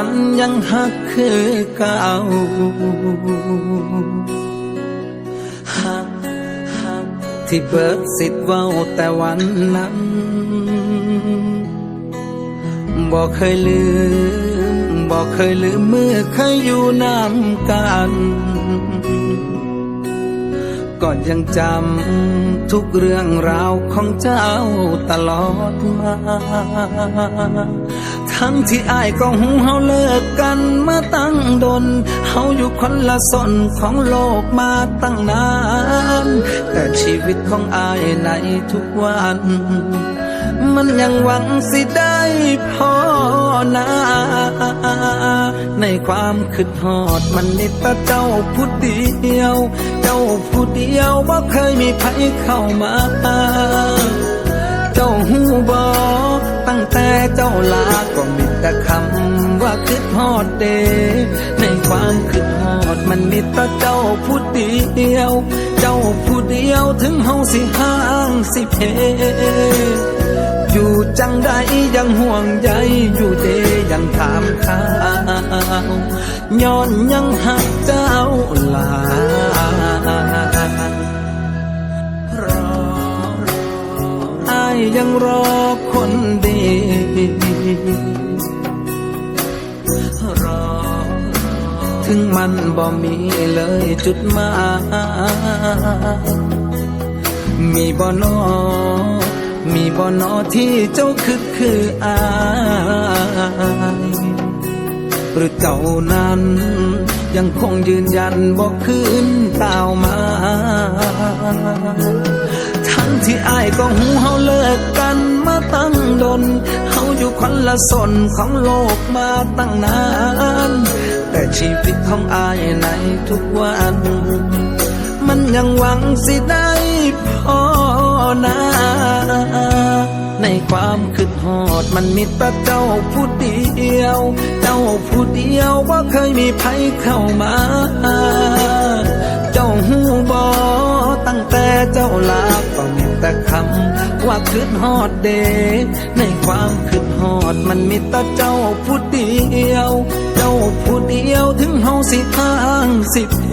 มันยังหักคือเก่าหักหักที่เบิดสิทธิ์เว้าแต่วันนั้นบอกเคยลืมบอกเคยลืมเมื่อเคยอยู่น้ำกันก็ยังจำทุกเรื่องราวของเจ้าตลอดมา ทั้งที่อายก็หูเฮาเลิกกันมาตั้งดนเฮาอยู่คนละสนของโลกมาตั้งนาน แต่ชีวิตของอายในทุกวัน มันยังหวังสิได้พอนาในความคิดฮอดมันนิต่เจ้าผู้เดียว เจ้าผู้เดียวว่าเคยมีใครเข้ามา เจ้าหูบอตั้งแต่เจ้าลาก็มีแต่คำว่าคิดฮอดเด ในความคิดฮอดมันมีแต่เจ้าผู้เดียว เจ้าผู้เดียวถึงเฮาสิห่างสิเพอยู่จังใดยังห่วงใยอยู่เดยังถามข่าวย้อนยังหักเจ้าลา ยังรอคนดี รอ ถึงมันบ่มีเลยจุดหมายมีบ่นอ มีบ่นอที่เจ้าคือคืออายหรือเจ้านั้น ยังคงยืนยันบอกคืนเต่ามา ทั้งที่อายก็หูเฮาเลิกกันมาตั้งดนเฮาอยู่คนละสนของโลกมาตั้งนาน แต่ชีวิตของอายในทุกวัน มันยังหวังสิได้พอนาในความคิดฮอดมันมีแต่เจ้าผู้เดียว เจ้าผู้เดียวว่าเคยมีใครเข้ามา เจ้าหูบอ ตั้งแต่เจ้าลาก็มีแต่คำว่าคิดฮอดเด ในความคิดฮอดมันมีแต่เจ้าผู้เดียว เจ้าผู้เดียวถึงเฮาสิทางสิเพ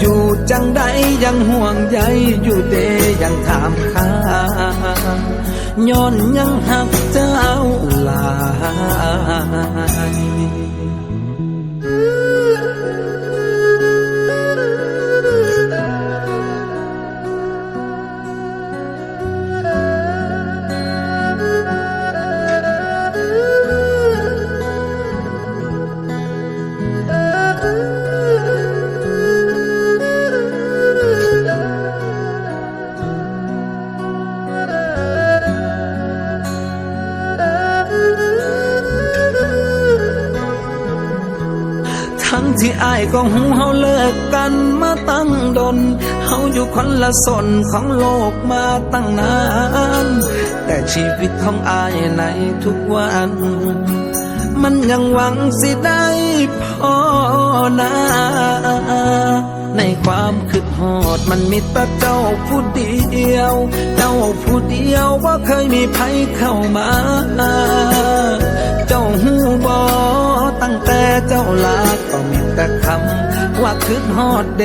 อยู่จังใดยังห่วงใยอยู่เดยังถามข้าย้อนยังหักเจ้าลา ที่อายก็หูเฮาเลิกกันมาตั้งดนเฮาอยู่คนละสนของโลกมาตั้งนาน แต่ชีวิตของอายในทุกวัน มันยังหวังสิได้พอนาในความคิดฮอดมันมีแต่เจ้าผู้เดียว เจ้าผู้เดียวว่าเคยมีใครเข้ามา เจ้าหูบอตั้งแต่เจ้าลาก็ มีแต่คำว่าคิดฮอดเด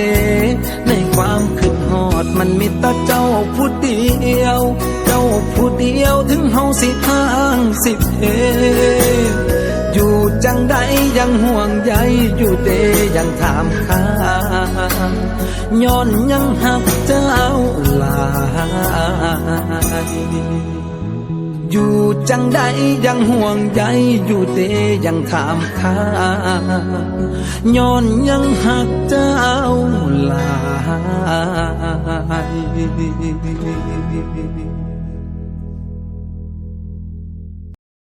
ในความคิดฮอดมันมีแต่เจ้าผู้เดียว เจ้าผู้เดียวถึงเฮาสิทางสิเพอยู่จังใดยังห่วงใยอยู่เดยังถามข้าย้อนยังหักเจ้าหลาย อยู่จังใดยังห่วงใยอยู่เตยังถามข้าย้อนยังหักเจ้าหลาย